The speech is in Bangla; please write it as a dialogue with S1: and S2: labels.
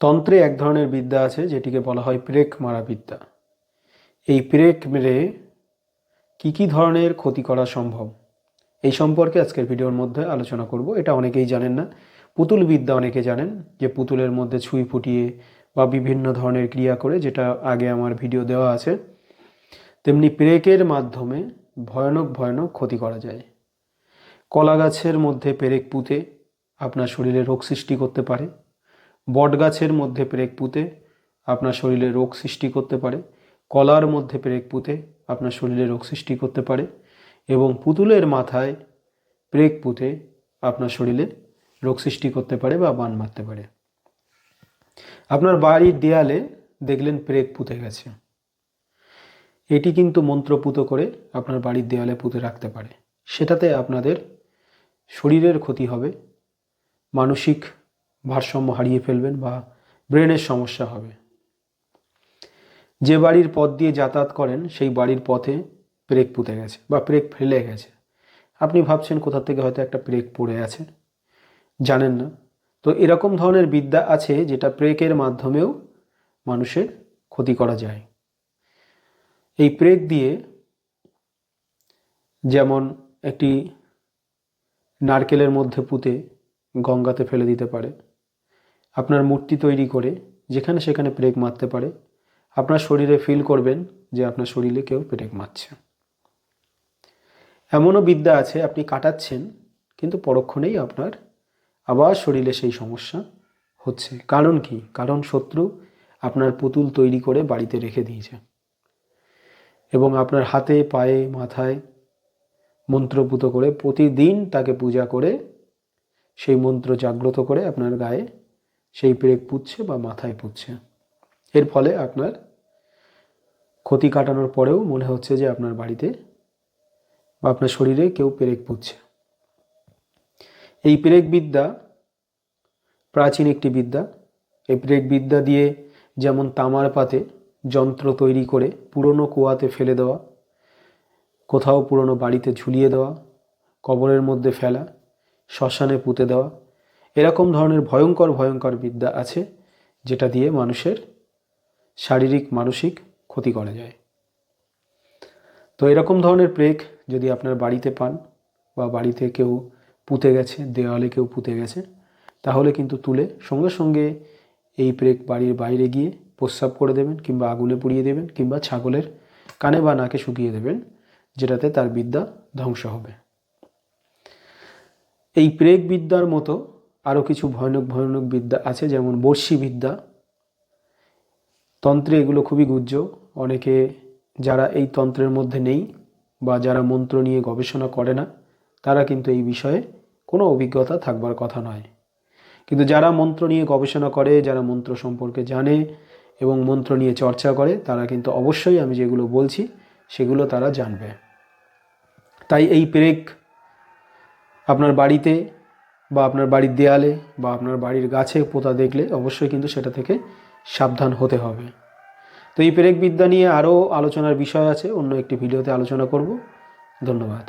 S1: তন্ত্রে এক ধরনের বিদ্যা আছে, যেটিকে বলা হয় প্রেক মারা বিদ্যা। এই প্রেক মেরে কী কী ধরনের ক্ষতি করা সম্ভব? এই সম্পর্কে আজকের ভিডিওর মধ্যে আলোচনা করব। এটা অনেকেই জানেন না। পুতুল বিদ্যা অনেকে জানেন, যে পুতুলের মধ্যে ছুঁই ফুটিয়ে বা বিভিন্ন ধরনের ক্রিয়া করে, যেটা আগে আমার ভিডিও দেওয়া আছে, তেমনি পেরেকের মাধ্যমে ভয়ানক ভয়ানক ক্ষতি করা যায়। কলা গাছের মধ্যে পেরেক পুঁতে আপনার শরীরে রোগ সৃষ্টি করতে পারে। বট গাছের মধ্যে পেরেক পুঁতে আপনার শরীরে রোগ সৃষ্টি করতে পারে, কলার মধ্যে পেরেক পুঁতে আপনার শরীরে রোগ সৃষ্টি করতে পারে এবং পুতুলের মাথায় পেরেক পুঁতে আপনার শরীরে রোগ সৃষ্টি করতে পারে বা বান মারতে পারে। আপনার বাড়ির দেয়ালে দেখলেন পেরেক পুঁতে গেছে। এটি কিন্তু মন্ত্রপুত করে আপনার বাড়ির দেয়ালে পুঁতে রাখতে পারে। সেটাতে আপনাদের শরীরের ক্ষতি হবে, মানসিক ভারসাম্য হারিয়ে ফেলবেন বা ব্রেনের সমস্যা হবে। যে বাড়ির পথ দিয়ে যাতায়াত করেন, সেই বাড়ির পথে ব্রেক পুঁতে গেছে বা ব্রেক ফেলে গেছে। আপনি ভাবছেন কোথা থেকে হয়তো একটা ব্রেক পড়ে আছে। জানেন না। তো এরকম ধরনের বিদ্যা আছে যেটা ব্রেকের মাধ্যমেও মানুষের ক্ষতি করা যায়। এই প্রেক দিয়ে যেমন একটি নারকেলের মধ্যে পুঁতে গঙ্গাতে ফেলে দিতে পারে আপনার মূর্তি তৈরি করে যেখানে সেখানে প্রেক মারতে পারে। আপনার শরীরে ফিল করবেন যে আপনার শরীরে কেউ প্রেক মারছে। এমনও বিদ্যা আছে, আপনি কাটাচ্ছেন, কিন্তু পরক্ষণেই আপনার আবার শরীরে সেই সমস্যা হচ্ছে। কারণ কি? কারণ শত্রু আপনার পুতুল তৈরি করে বাড়িতে রেখে দিয়েছে। এবং আপনার হাতে, পায়ে, মাথায় মন্ত্রপুত করে প্রতিদিন তাকে পূজা করে সেই মন্ত্র জাগ্রত করে আপনার গায়ে সেই পেরেক পুচ্ছে বা মাথায় পুচ্ছে এর ফলে আপনার ক্ষতি কাটানোর পরেও মনে হচ্ছে যে আপনার বাড়িতে বা আপনার শরীরে কেউ পেরেক পুচ্ছে এই পেরেক বিদ্যা প্রাচীন একটি বিদ্যা। এই পেরেক বিদ্যা দিয়ে যেমন তামার পাতে যন্ত্র তৈরি করে পুরনো কুয়াতে ফেলে দেওয়া, কোথাও পুরনো বাড়িতে ঝুলিয়ে দেওয়া, কবরের মধ্যে ফেলা, শ্মশানে পুঁতে দেওয়া এরকম ধরনের ভয়ঙ্কর ভয়ঙ্কর বিদ্যা আছে যেটা দিয়ে মানুষের শারীরিক, মানসিক ক্ষতি করা যায়। তো এরকম ধরনের প্রেক যদি আপনার বাড়িতে পান বা বাড়িতে কেউ পুঁতে গেছে, দেওয়ালে কেউ পুঁতে গেছে, তাহলে কিন্তু তুলে সঙ্গে সঙ্গে এই প্রেক বাড়ির বাইরে গিয়ে প্রস্রাব করে দেবেন কিংবা আগুনে পুড়িয়ে দেবেন কিংবা ছাগলের কানে বা নাকে শুকিয়ে দেবেন, যেটাতে তার বিদ্যা ধ্বংস হবে। এই প্রেগ বিদ্যার মতো আরও কিছু ভয়ানক ভয়ানক বিদ্যা আছে, যেমন বর্ষি বিদ্যা। তন্ত্রে এগুলো খুবই গুজ্জ। অনেকে যারা এই তন্ত্রের মধ্যে নেই বা যারা মন্ত্র নিয়ে গবেষণা করে না, তারা কিন্তু এই বিষয়ে কোনো অভিজ্ঞতা থাকবার কথা নয়। কিন্তু যারা মন্ত্র নিয়ে গবেষণা করে, যারা মন্ত্র সম্পর্কে জানে এবং মন্ত্র নিয়ে চর্চা করে, তারা কিন্তু অবশ্যই আমি যেগুলো বলছি, সেগুলো তারা জানবে। তাই এই পেরেক আপনার বাড়িতে বা আপনার বাড়ির দেয়ালে বা আপনার বাড়ির গাছে পোতা দেখলে অবশ্যই কিন্তু সেটা থেকে সাবধান হতে হবে। তো এই পেরেক বিদ্যা নিয়ে আরও আলোচনার বিষয় আছে, অন্য একটি ভিডিওতে আলোচনা করব। ধন্যবাদ।